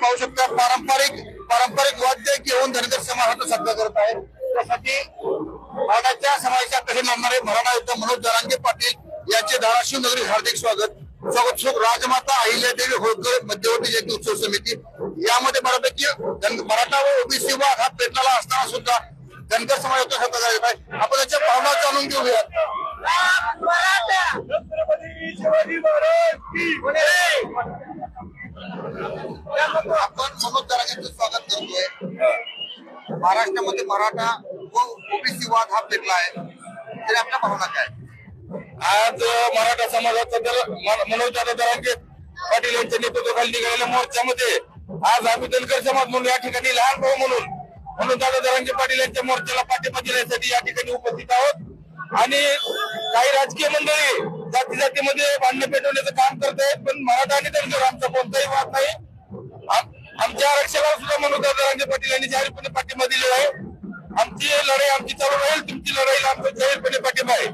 पाहू शकता पारंपरिक पारंपरिक वाद्य घेऊन धनगर समाजाचा सत्कार करत आहे. त्यासाठी मराठ्याच्या समाजाच्या कसे मानणारे मराठा युद्ध मनोज जरांगे पाटील यांचे धाराशिव नगरी हार्दिक स्वागत. स्वागत सुख राजमाता अहिल्यादेवी होळकर मध्यवर्ती जयंती उत्सव समिती. यामध्ये बऱ्यापैकी धन- मराठा व ओबीसी वाद हा पेटलेला असताना सुद्धा धनगर समाजाचा सत्कार करत आहे. आपण त्याच्या भावना जाणून घेऊया चमत्काराचे स्वागत करतोय. महाराष्ट्रामध्ये मराठा व ओबीसी वाद हा पेटला आहे. तरी आपल्या भावना काय? आज मराठा समाजाचा दल मनोज दादा दरांगे पाटील यांच्या नेतृत्वाखाली निघालेल्या मोर्चामध्ये आज आम्ही धनगर समाज म्हणून या ठिकाणी लहान भाऊ म्हणून म्हणून दादा दरांगे पाटील यांच्या मोर्चाला पाठिंबा देण्यासाठी या ठिकाणी उपस्थित आहोत. आणि काही राजकीय मंडळी जाती जातीमध्ये भांडण पेटवण्याचं काम करत आहेत पण मराठा आणि धनगर आमचा कोणताही वाद नाही. आमच्या आरक्षणाला सुद्धा मनोज दादारांजे पाटील यांनी जाहीरपणे पाठिंबा दिलेला आहे. आमची लढाई आमची चालू राहील तुमची लढाईला आमचा जाहीरपणे पाठिंबा आहे.